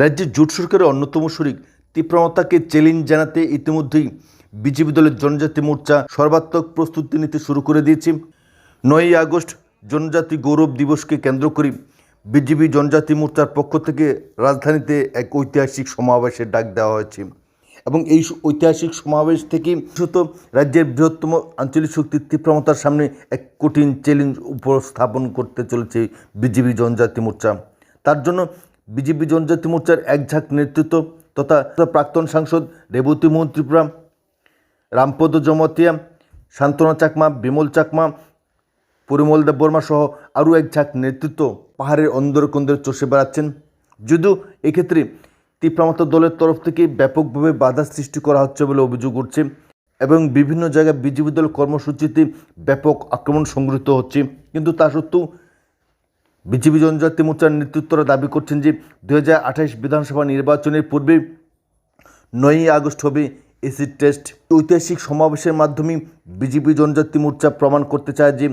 রাজ্যের জোট সরকারের অন্যতম শরিক তীব্রমতাকে চ্যালেঞ্জ জানাতে ইতিমধ্যেই বিজেপি দলের জনজাতি মোর্চা সর্বাত্মক প্রস্তুতি নিতে শুরু করে দিয়েছে। নয়ই আগস্ট জনজাতি গৌরব দিবসকে কেন্দ্র করে বিজেপি জনজাতি মোর্চার পক্ষ থেকে রাজধানীতে এক ঐতিহাসিক সমাবেশের ডাক দেওয়া হয়েছে এবং এই ঐতিহাসিক সমাবেশ থেকে বিশেষত রাজ্যের বৃহত্তম আঞ্চলিক শক্তির তীব্রমতার সামনে এক কঠিন চ্যালেঞ্জ উপস্থাপন করতে চলেছে বিজেপি জনজাতি মোর্চা। তার জন্য বিজেপি জনজাতি মোর্চার এক ঝাঁক নেতৃত্ব তথা প্রাক্তন সাংসদ, রেবতী মোহন ত্রিপুরা, রামপদ জমতিয়া শান্তনা চাকমা, বিমল চাকমা, পরিমল দেব বর্মা সহ আরও এক ঝাঁক নেতৃত্ব পাহাড়ের অন্দর কন্দরে চষে বেড়াচ্ছেন। যদিও এক্ষেত্রে তীব্রমতা দলের তরফ থেকে ব্যাপকভাবে বাধা সৃষ্টি করা হচ্ছে বলে অভিযোগ উঠছে এবং বিভিন্ন জায়গায় বিজেপি দল কর্মসূচিতে ব্যাপক আক্রমণ সংগৃহীত হচ্ছে। কিন্তু তা সত্ত্বেও বিজেপি জনজাতি মোর্চার নেতৃত্বরা দাবি করছেন যে দু হাজার আঠাশ বিধানসভা নির্বাচনের পূর্বে নয়ই আগস্ট হবে এসিড টেস্ট। ঐতিহাসিক সমাবেশের মাধ্যমে বিজেপি জনজাতি মোর্চা প্রমাণ করতে চায় যে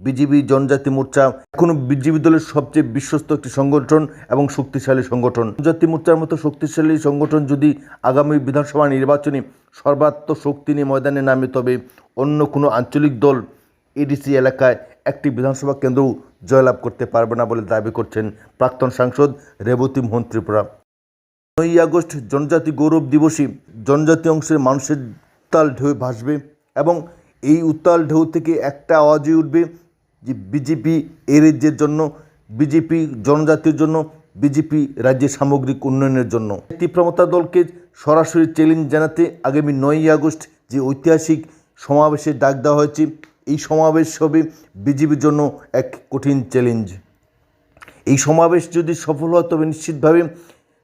বিজেপি জনজাতি মোর্চা এখনও বিজেপি দলের সবচেয়ে বিশ্বস্ত একটি সংগঠন এবং শক্তিশালী সংগঠন। জনজাতি মোর্চার মতো শক্তিশালী সংগঠন যদি আগামী বিধানসভা নির্বাচনে সর্বাত্ম শক্তি নিয়ে ময়দানে নামে, তবে অন্য কোনো আঞ্চলিক দল এডিসি এলাকায় একটি বিধানসভা কেন্দ্রও জয়লাভ করতে পারবে না বলে দাবি করছেন প্রাক্তন সাংসদ রেবতী মোহন ত্রিপুরা। নয়ই আগস্ট জনজাতি গৌরব দিবসে জনজাতি অংশের মানুষের উত্তাল ঢেউ ভাসবে এবং এই উত্তাল ঢেউ থেকে একটা আওয়াজই উঠবে যে বিজেপি এই রাজ্যের জন্য, বিজেপি জনজাতির জন্য, বিজেপি রাজ্যের সামগ্রিক উন্নয়নের জন্য। তীব্রমতা দলকে সরাসরি চ্যালেঞ্জ জানাতে আগামী নয়ই আগস্ট যে ঐতিহাসিক সমাবেশের ডাক দেওয়া হয়েছে এই সমাবেশ হবে বিজেপির জন্য এক কঠিন চ্যালেঞ্জ এই সমাবেশ যদি সফল হয়, তবে নিশ্চিতভাবে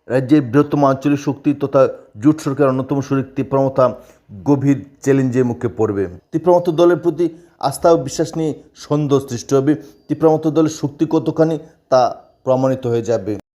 রাজ্যের বৃহত্তম আঞ্চলিক শক্তি তথা জোট সরকার অন্যতম শরীর তীব্রমতা গভীর চ্যালেঞ্জের মুখে পড়বে। তীব্রমত দলের প্রতি আস্থা ও বিশ্বাস নিয়ে সন্দেহ সৃষ্টি হবে। তীব্রমত দলের শক্তি কতখানি, তা প্রমাণিত হয়ে যাবে।